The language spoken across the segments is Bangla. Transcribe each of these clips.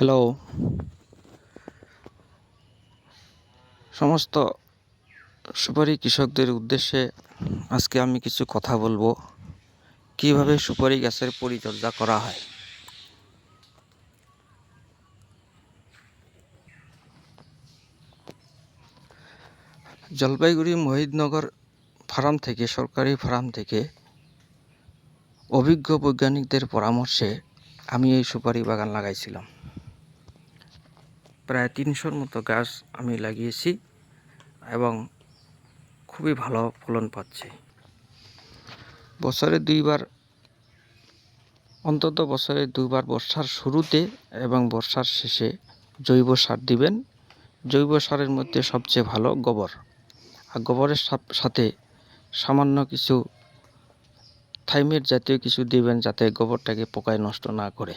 হ্যালো সমস্ত সুপারি কৃষকদের উদ্দেশ্যে আজকে আমি কিছু কথা বলব। কীভাবে সুপারি গাছের পরিচর্যা করা হয়? জলপাইগুড়ি মহিদনগর ফার্ম থেকে, সরকারি ফার্ম থেকে অভিজ্ঞ বৈজ্ঞানিকদের পরামর্শে আমি এই সুপারি বাগান লাগাইছিলাম। প্রায় তিনশোর মতো গাছ আমি লাগিয়েছি এবং খুবই ভালো ফলন পাচ্ছে। বছরে দুইবার, অন্তত বছরে দুবার বর্ষার শুরুতে এবং বর্ষার শেষে জৈব সার দিবেন। জৈব সারের মধ্যে সবচেয়ে ভালো গোবর। আর গোবরের সাথে সামান্য কিছু থাইমেট জাতীয় কিছু দিবেন যাতে গোবরটাকে পোকায় নষ্ট না করে।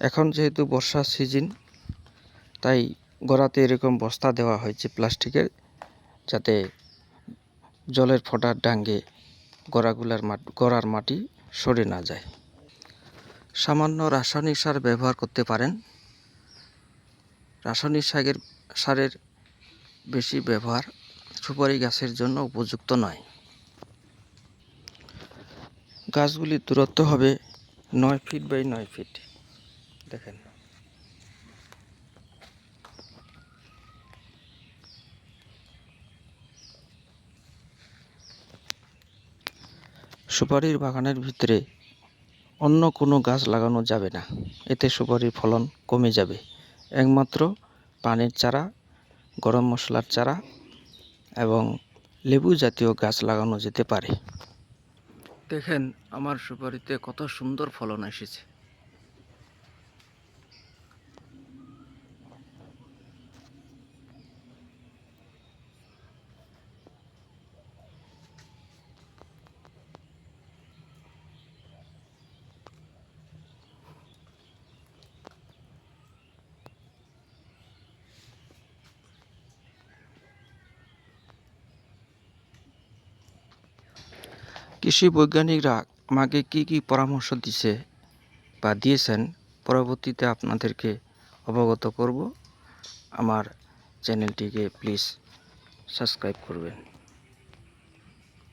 এখন যেহেতু বর্ষার সিজন তাই গোড়াতে এরকম বস্তা দেওয়া হয়েছে প্লাস্টিকের যাতে জলের ফোটার ডাঙ্গে গোড়াগুলার গোড়ার মাটি সরে না যায়। সামান্য রাসায়নিক সার ব্যবহার করতে পারেন। রাসায়নিক সারের সারের বেশি ব্যবহার সুপারি গাছের জন্য উপযুক্ত নয়। গাছগুলির দূরত্ব হবে নয় ফিট বাই নয় ফিট। দেখেন। সুপারির বাগানের ভিতরে অন্য কোনো গাছ লাগানো যাবে না। এতে সুপারির ফলন কমে যাবে। একমাত্র পানির চারা, গরম মশলার চারা এবং লেবু জাতীয় গাছ লাগানো যেতে পারে। দেখেন, আমার সুপারিতে কত সুন্দর ফলন এসেছে। কৃষি বৈজ্ঞানিকরা আমাকে কি কি পরামর্শ দিছে বা দিয়েছেন, পরবর্তীতে আপনাদেরকে অবগত করব। আমার চ্যানেলটিকে প্লিজ সাবস্ক্রাইব করবেন।